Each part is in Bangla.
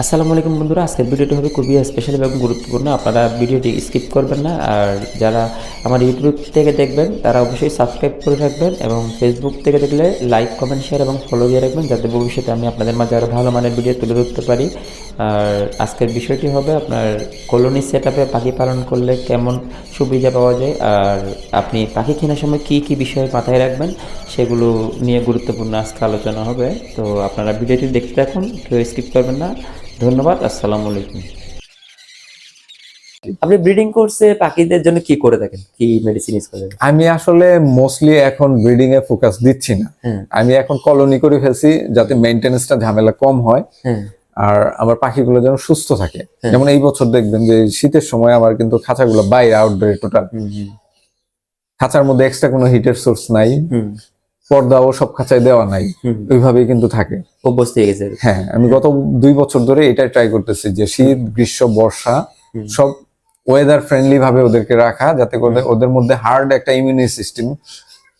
আসসালামু আলাইকুম বন্ধুরা, আজকের ভিডিওটি হবে খুবই স্পেশাল এবং গুরুত্বপূর্ণ। আপনারা ভিডিওটি স্কিপ করবেন না, আর যারা আমার ইউটিউব থেকে দেখবেন, তারা অবশ্যই সাবস্ক্রাইব করে রাখবেন এবং ফেসবুক থেকে দেখলে লাইক কমেন্ট শেয়ার এবং ফলো দিয়ে রাখবেন, যাতে ভবিষ্যতে আমি আপনাদের মাঝে আরও ভালো মানের ভিডিও তুলে ধরতে পারি। আর আজকের বিষয়টি হবে আপনার কলোনি সেট আপে পাখি পালন করলে কেমন সুবিধা পাওয়া যায়, আর আপনি পাখি কেনার সময় কী কী বিষয় মাথায় রাখবেন, সেগুলো নিয়ে গুরুত্বপূর্ণ আজকে আলোচনা হবে। তো আপনারা ভিডিওটি দেখতে থাকুন, কেউ স্কিপ করবেন না। ধন্যবাদ আসসালামু আলাইকুম। আপনি ব্রিডিং কোর্সে পাখিদের জন্য কি করে থাকেন? কি মেডিসিন ইউজ করেন আমি আসলে মোস্টলি এখন ব্রিডিং এ ফোকাস দিচ্ছি না। হ্যাঁ। আমি এখন কলোনি করে ফেলছি যাতে মেনটেনেন্সটা ঝামেলা কম হয়। হ্যাঁ। আর আমার পাখিগুলো যেন সুস্থ থাকে। হ্যাঁ। যেমন এই বছর দেখবেন যে শীতের সময় আমার কিন্তু খাঁচাগুলো বাইরে আউটডোরে টোটাল খাঁচার মধ্যে এক্সট্রা কোনো হিটের সোর্স নাই। পর্দাও সব খাঁচায় দেওয়া নাই। ওইভাবেই কিন্তু থাকে। অভ্যস্ত হয়ে গেছে। হ্যাঁ আমি গত দুই বছর ধরে এটাই ট্রাই করতেছি যে শীত গ্রীষ্ম বর্ষা সব ওয়েদার ফ্রেন্ডলি ভাবে ওদেরকে রাখা যাতে করে ওদের মধ্যে হার্ড একটা ইমিউনি সিস্টেম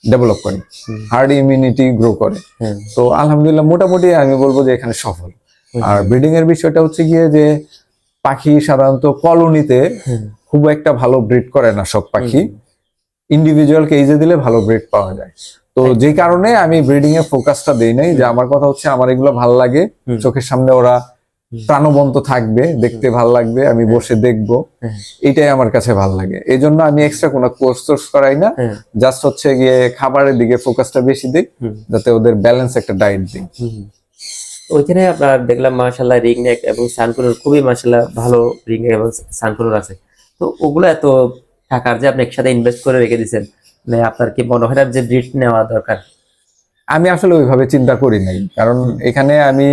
ডেভেলপ করে। হার্ড ইমিউনিটি গ্রো করে। তো আলহামদুলিল্লাহ মোটামুটি আমি বলব যে এখানে সফল। আর ব্রিডিং এর বিষয়টা হচ্ছে গিয়ে যে পাখি সাধারণত কলোনিতে খুব একটা ভালো ব্রিড করে না সব পাখি। ইন্ডিভিজুয়াল কেজে দিলে ভালো ব্রিড পাওয়া যায়। তো যে কারণে আমি ব্রিডিং এ ফোকাসটা দেই নাই যে আমার কথা হচ্ছে আমার এগুলো ভালো লাগে চোখের সামনে ওরা প্রাণবন্ত থাকবে দেখতে ভালো লাগবে আমি বসে দেখব। এটাই আমার কাছে ভালো লাগে। এই জন্য আমি এক্সট্রা কোনো কোর্স টোর্স করাই না জাস্ট হচ্ছে গিয়ে খাবারের দিকে ফোকাসটা বেশি দিই যাতে ওদের ব্যালেন্স একটা ডায়েট দিই। ওইখানে আপনার দেখলাম মাশাল্লাহ রিং নেক এবং সানকুনোর খুবই মাশাল্লাহ ভালো রিং এবং সানকুনোর আছে। তো ওগুলো এত টাকার যে আপনি একসাথে ইনভেস্ট করে রেখে দিয়েছেন মানে আপনার কি মনে হয় যে ব্রিড নেওয়া দরকার? আমি আসলে ওইভাবে চিন্তা করি নাই কারণ এখানে আমি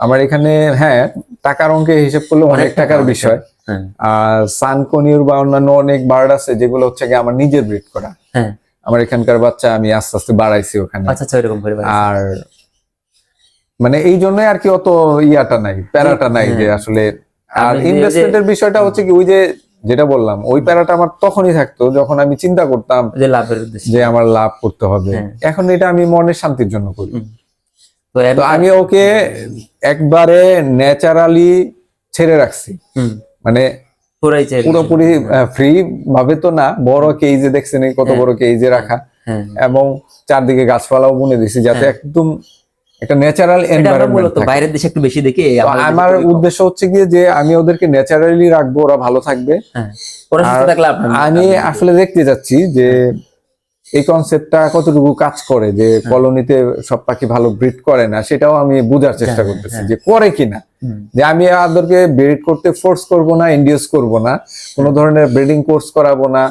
আমার এখানে হ্যাঁ টাকার অঙ্কে হিসেব করলে অনেক টাকার বিষয়। হ্যাঁ। আর সানকনিউর বা অন্যান্য অনেক বার্ড আছে যেগুলো হচ্ছে গিয়ে আমার নিজের ব্রিড করা। হ্যাঁ। আমার এখানকার বাচ্চা আমি আস্তে আস্তে বাড়াইছি ওখানে। আচ্ছা আচ্ছা। আর মানে এই জন্য আর কি অত ইয়াটা নাই প্যারাটা নাই যে হ্যাঁ। আসলে। আর ইনভেস্টমেন্টের বিষয়টা হচ্ছে কি ওই যে যেটা বললাম ওই প্যারাটা আমার তখনই থাকতো যখন আমি চিন্তা করতাম যে লাভের উদ্দেশ্যে। যে আমার লাভ করতে হবে। হ্যাঁ। এখন এটা আমি মনের শান্তির জন্য করি। তো আমি ওকে একবারে ন্যাচারালি ছেড়ে রাখছি। মানে পুরোপুরি ফ্রি ভাবে তো না বড় কেজে দেখছেন এই কত হ্যাঁ। বড় কেজে রাখা। হ্যাঁ। এবং চারদিকে গাছপালাও বুনে দিছি যাতে হ্যাঁ। একদম একটা ন্যাচারাল এনভায়রনমেন্ট বাইরের দেশে একটু বেশি দেখি আমার উদ্দেশ্য হচ্ছে গিয়ে যে আমি ওদেরকে ন্যাচারালি রাখব ওরা ভালো থাকবে। হ্যাঁ আমি আসলে দেখতে যাচ্ছি যে এই কনসেপ্টটা কতটুকু কাজ করে যে কলোনিতে সব পাখি ভালো ব্রিড করে না সেটাও আমি বোঝার চেষ্টা হ্যাঁ, করতেছি হ্যাঁ। যে করে কিনা। যে আমি ওদেরকে ব্রিড করতে ফোর্স করব না ইন্ডিউস করব না কোনো ধরনের ব্রিডিং কোর্স করাবো না।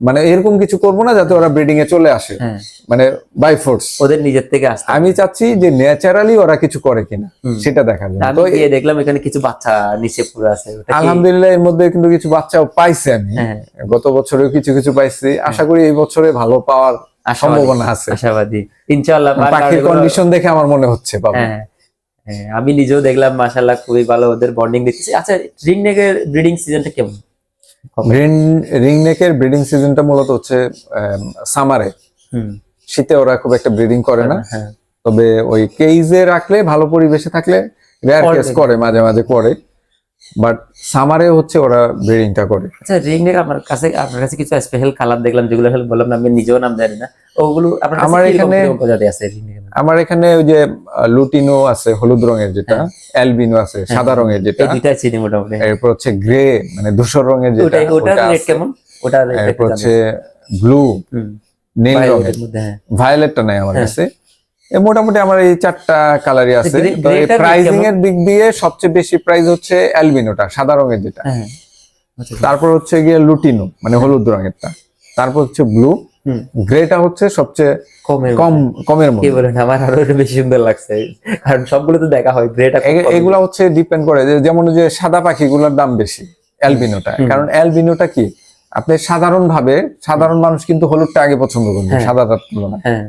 মানে এরকম কিছু করব না যাতে ওরা ব্রিডিং এ চলে আসে। হ্যাঁ। মানে বাই ফোর্স ওদের নিজের থেকে আসে আমি চাচ্ছি যে ন্যাচারালি ওরা কিছু করে কিনা সেটা দেখার জন্য। আমি তো গিয়ে দেখলাম এখানে কিছু বাচ্চা নিচে পুরো আছে আলহামদুলিল্লাহ এর মধ্যে কিন্তু কিছু বাচ্চাও পাইছি আমি। হ্যাঁ। গত বছরেও কিছু কিছু পাইছি। আশা করি এই বছরে ভালো পাওয়ার সম্ভাবনা আছে। আশাবাদী। ইনশাআল্লাহ পার পাখির কন্ডিশন দেখে আমার মনে হচ্ছে পাবো হ্যাঁ। হ্যাঁ, আমি নিজেও দেখলাম মাশাআল্লাহ খুবই ভালো ওদের বন্ডিং দেখতেছি আচ্ছা রিং নেকের ব্রিডিং সিজনটা কেমন? রিং রিং নেকের ব্রিডিং সিজনটা মূলত হচ্ছে সামারে হুম। শীতে ওরা খুব একটা ব্রিডিং করে না। হ্যাঁ। তবে ওই কেইজে রাখলে ভালো পরিবেশে থাকলে রেয়ার কেস করে মাঝে মাঝে করে। বাট সামারে হচ্ছে ওরা ব্রিডিংটা করে। আচ্ছা রিং নেক আমার কাছে আপনার কাছে কিছু স্পেশাল কালার দেখলাম যেগুলো হলো বললাম না আমি নিজেও নাম জানি না। ওগুলো আমার এখানে- প্রজাতি আছে আমার এখানে ওই যে লুটিনো আছে হলুদ রঙের যেটা অ্যালবিনো আছে সাদা রঙের যেটা। দুইটা চিনি মোটামুটি। এরপর হচ্ছে গ্রে মানে ধূসর রঙের যেটা ওটা ওটা রেট কেমন? ওটা এরপর হচ্ছে ব্লু নীল রঙের। হ্যাঁ। ভায়োলেটটা নাই আমার হ্যাঁ। কাছে। মোটামুটি আমার এই চারটা কালারই আছে। কেমন? এর দিক দিয়ে সবচেয়ে বেশি প্রাইস হচ্ছে অ্যালবিনোটা সাদা রঙের যেটা। হ্যাঁ। আচ্ছা তারপর হচ্ছে গিয়ে লুটিনো মানে হলুদ রঙেরটা। তারপর হচ্ছে ব্লু গ্রেটা হচ্ছে সবচেয়ে কম কমের কি মধ্যে। বলেন আমার আরও বেশি সুন্দর লাগছে। কারণ সবগুলো তো দেখা হয় গ্রেটা এগুলা হচ্ছে ডিপেন্ড করে যে যেমন যে সাদা পাখিগুলোর দাম বেশি অ্যালবিনোটা কারণ অ্যালবিনোটা কি? আপনি সাধারণ ভাবে সাধারণ মানুষ কিন্তু হলুদটা আগে পছন্দ করবে হ্যাঁ। সাদাটার তুলনায়। হ্যাঁ।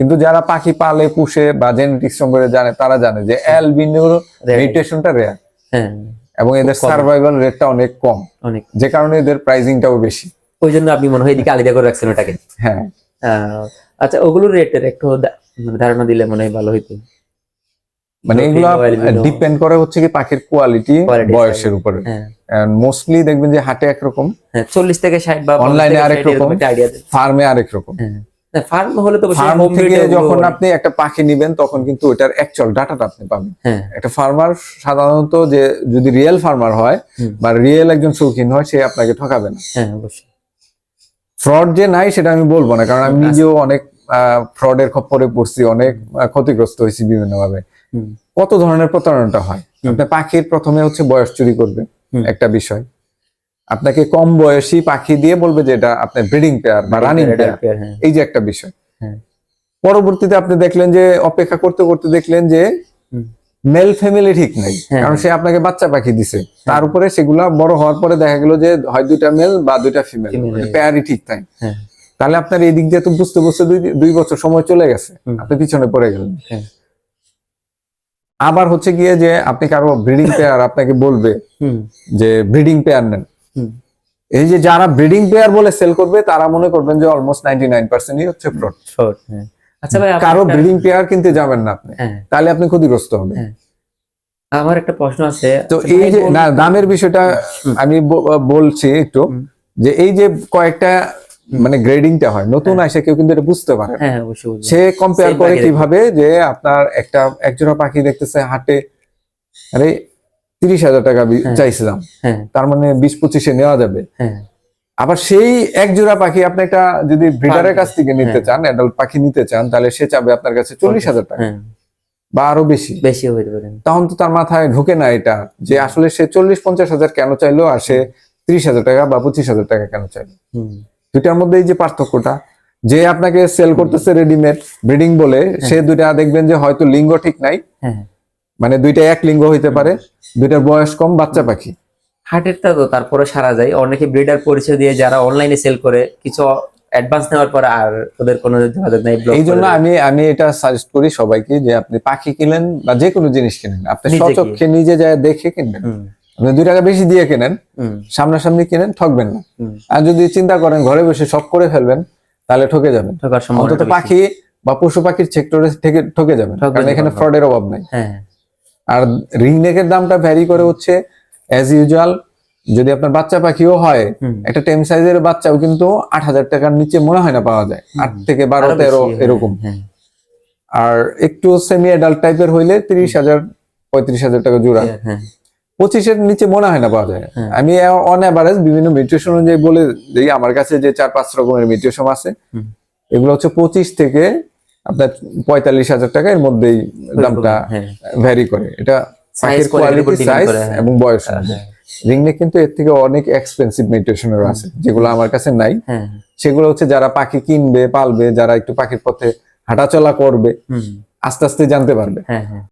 কিন্তু যারা পাখি পালে পুষে বা জেনেটিক্স সম্পর্কে জানে তারা জানে যে অ্যালবিনোর। মিউটেশনটা রেয়ার হ্যাঁ। এবং এদের সার্ভাইভাল রেটটা অনেক কম। অনেক। যে কারণে এদের প্রাইজিংটাও বেশি। ওই জন্য আপনি মনে হয় এদিকে আলাদা করে রাখছেন ওটাকে। হ্যাঁ। আচ্ছা ওগুলোর রেটের একটু মানে ধারণা দিলে মনে হয় ভালো হইতো। মানে এগুলো ডিপেন্ড করে হচ্ছে কি পাখির কোয়ালিটি বয়সের উপরে। হ্যাঁ। মোস্টলি দেখবেন যে হাটে একরকম। হ্যাঁ চল্লিশ থেকে ষাট বা এ আরেক রকম। ফার্মে আরেক রকম। হ্যাঁ। ফার্ম হলে তো ফার্ম থেকে যখন আপনি একটা পাখি নিবেন তখন কিন্তু ওটার অ্যাকচুয়াল ডাটাটা আপনি পাবেন। হ্যাঁ। একটা ফার্মার সাধারণত যে যদি রিয়েল ফার্মার হয় বা রিয়েল একজন শৌখিন হয় সে আপনাকে ঠকাবে না। হ্যাঁ অবশ্যই। ফ্রড যে নাই সেটা আমি বলব না কারণ আমি আচ্ছা। নিজেও অনেক ফ্রডের খপ্পরে পড়ছি অনেক ক্ষতিগ্রস্ত হয়েছি বিভিন্ন ভাবে কত ধরনের প্রতারণাটা হয়। আপনার পাখির প্রথমে হচ্ছে বয়স চুরি করবে একটা বিষয়। আপনাকে কম বয়সী পাখি দিয়ে বলবে যে এটা আপনার ব্রিডিং পেয়ার বা রানিং পেয়ার হ্যাঁ। এই যে একটা বিষয়। হ্যাঁ। পরবর্তীতে আপনি দেখলেন যে অপেক্ষা করতে করতে দেখলেন যে মেল ফ্যামিলি ঠিক নাই। হ্যাঁ। কারণ সে আপনাকে বাচ্চা পাখি দিছে। তার উপরে সেগুলা বড় হওয়ার পরে দেখা গেল যে হয় দুইটা মেল বা দুইটা ফিমেল পেয়ারই ঠিক নাই। তাহলে আপনার এই দিক দিয়ে তো বুঝতে বুঝতে দুই বছর সময় চলে গেছে। আপনি পিছনে পড়ে গেলেন। আবার হচ্ছে গিয়ে যে আপনি কারও ব্রিডিং পেয়ার আপনাকে বলবে যে ব্রিডিং পেয়ার নেন। এই যে যারা ব্রিডিং পেয়ার বলে সেল করবে তারা মনে করবেন যে অলমোস্ট নাইনটি নাইন পার্সেন্টই হচ্ছে ফ্রড হ্যাঁ। আচ্ছা ভাই কারও ব্রিডিং পেয়ার কিনতে যাবেন না আপনি। হ্যাঁ। তাহলে আপনি ক্ষতিগ্রস্ত হবেন। হ্যাঁ। আমার একটা প্রশ্ন আছে। তো আচ্ছা, এই যে না দামের বিষয়টা আমি বলছি একটু যে এই যে কয়েকটা মানে গ্রেডিংটা হয় নতুন আসে কেউ কিন্তু এটা বুঝতে পারে। হ্যাঁ। সে কম্পেয়ার করে কীভাবে যে আপনার একটা একজোড়া পাখি দেখতেছে হাটে আরে তিরিশ হাজার টাকা হ্যাঁ। চাইছিলাম। হ্যাঁ। তার মানে বিশ পঁচিশে নেওয়া যাবে। হ্যাঁ। আবার সেই এক জোড়া পাখি আপনি একটা যদি ব্রিডারের কাছ থেকে নিতে হ্যাঁ। চান অ্যাডাল্ট পাখি নিতে চান তাহলে সে চাবে আপনার কাছে চল্লিশ হাজার টাকা। হ্যাঁ। বা আরও বেশি। বেশি হইতে পারে। তখন তো তার মাথায় ঢোকে না এটা যে আসলে সে চল্লিশ পঞ্চাশ হাজার কেন চাইলো আর সে ত্রিশ হাজার টাকা বা পঁচিশ হাজার টাকা কেন চাইলো। দুইটার মধ্যে এই যে পার্থক্যটা যে আপনাকে সেল করতেছে রেডিমেড ব্রিডিং বলে সে দুইটা দেখবেন যে হয়তো লিঙ্গ ঠিক নাই। হ্যাঁ। মানে দুইটা এক লিঙ্গ হইতে পারে। দুইটার বয়স কম বাচ্চা পাখি। হাটেরটা তো তারপরে সারা যায়। অনেকে ব্রিডার পরিচয় দিয়ে যারা অনলাইনে সেল করে কিছু অ্যাডভান্স নেওয়ার পর আর ওদের কোনো যোগাযোগ নাই এই জন্য আমি আমি এটা সাজেস্ট করি সবাইকে যে আপনি পাখি কিনেন বা যে কোনো জিনিস কিনেন। আপনি সচক্ষে নিজে যায় দেখে কিনবেন। আপনি দুই টাকা বেশি দিয়ে কেনেন সামনাসামনি কিনেন ঠকবেন না। আর যদি চিন্তা করেন ঘরে বসে সব করে ফেলবেন তাহলে ঠকে যাবেন। ঠকার অন্তত পাখি বা পশু পাখির সেক্টরে থেকে ঠকে যাবেন। কারণ এখানে ফ্রডের অভাব নাই। হ্যাঁ। আর রিং নেকের দামটা ভ্যারি করে হচ্ছে অ্যাজ ইউজুয়াল যদি আপনার বাচ্চা পাখিও হয় একটা টেম সাইজের বাচ্চাও কিন্তু আট হাজার টাকার নিচে মনে হয় না পাওয়া যায়। আট থেকে বারো তেরো হ্যাঁ, এরকম। হ্যাঁ। আর একটু সেমি অ্যাডাল্ট টাইপের হইলে তিরিশ হাজার পঁয়ত্রিশ হাজার টাকা জোড়া। হ্যাঁ পঁচিশের নিচে মনে হয় না পাওয়া যায়। আমি অন অ্যাভারেজ বিভিন্ন মিউটেশন অনুযায়ী বলে দিই আমার কাছে যে চার পাঁচ রকমের মিউটেশন আছে এগুলো হচ্ছে পঁচিশ থেকে আপনার পঁয়তাল্লিশ হাজার টাকা এর মধ্যেই দামটা হ্যাঁ ভ্যারি করে। এটা পাখির কোয়ালিটি সাইজ হ্যাঁ। এবং বয়স রিংনে রিংনেক কিন্তু এর থেকে অনেক এক্সপেন্সিভ মেডিটেশনের আছে যেগুলো আমার কাছে নাই। হ্যাঁ। সেগুলো হচ্ছে যারা পাখি কিনবে পালবে যারা একটু পাখির পথে হাঁটাচলা করবে আস্তে আস্তে জানতে পারবে। হ্যাঁ হ্যাঁ।